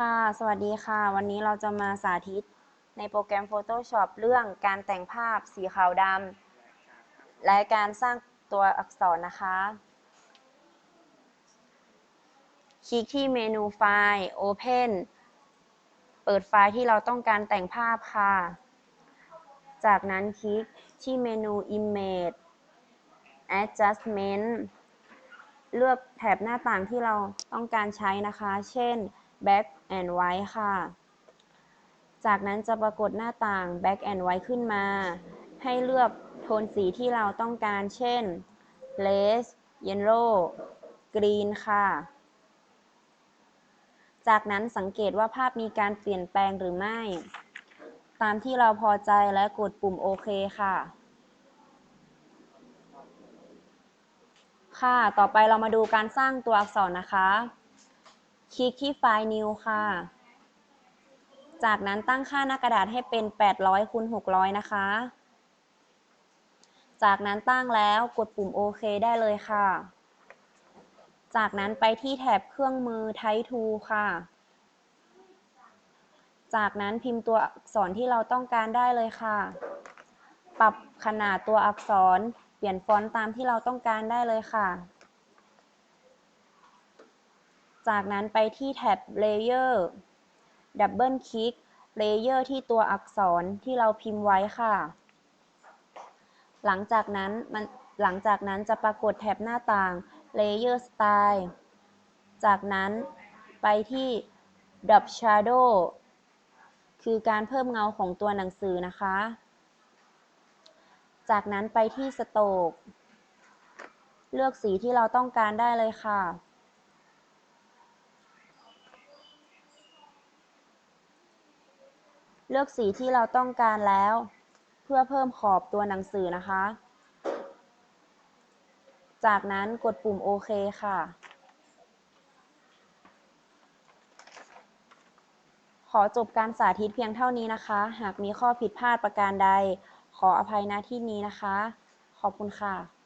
ค่ะ สวัสดีค่ะ วันนี้เราจะมาสาธิตในโปรแกรม Photoshop เรื่องการแต่งภาพสีขาวดำและการสร้างตัวอักษรนะคะ คลิกที่เมนูไฟล์ Open เปิดไฟล์ที่เราต้องการแต่งภาพค่ะ จากนั้นคลิกที่เมนู Image Adjustment เลือกแถบหน้าต่างที่เราต้องการใช้นะคะ เช่น Black and White ค่ะ จากนั้นจะปรากฏหน้าต่าง Black and White ขึ้นมา ให้เลือกโทนสีที่เราต้องการ เช่น Red Yellow Green ค่ะ จากนั้นสังเกตว่าภาพมีการเปลี่ยนแปลงหรือไม่ ตามที่เราพอใจและกดปุ่มโอเคค่ะค่ะ ต่อไปเรามาดูการสร้างตัวอักษรนะคะ คลิกที่ไฟล์ New ค่ะ จากนั้นตั้งค่าหน้ากระดาษให้เป็น 800คูณ600 นะคะ จากนั้นตั้งแล้วกดปุ่มโอเคได้เลยค่ะ จากนั้นไปที่แถบเครื่องมือ Type Tool ค่ะ จากนั้นพิมพ์ตัวอักษรที่เราต้องการได้เลยค่ะ ปรับขนาดตัวอักษร เปลี่ยนฟอนต์ตามที่เราต้องการได้เลยค่ะ จากนั้นไปที่แท็บ Layer ดับเบิลคลิก Layer ที่ตัวอักษรที่เราพิมพ์ไว้ค่ะ หลังจากนั้นมันหลังจากนั้นจะปรากฏแถบหน้าต่าง Layer Style จากนั้นไปที่ Drop Shadow คือการเพิ่มเงาของตัวหนังสือนะคะ จากนั้นไปที่ Stroke เลือกสีที่เราต้องการได้เลยค่ะ เลือกสีที่เราต้องการแล้ว เพื่อเพิ่มขอบตัวหนังสือนะคะ จากนั้นกดปุ่มโอเคค่ะ ขอจบการสาธิตเพียงเท่านี้นะคะ หากมีข้อผิดพลาดประการใด ขออภัยณที่นี้นะคะ ขอบคุณค่ะ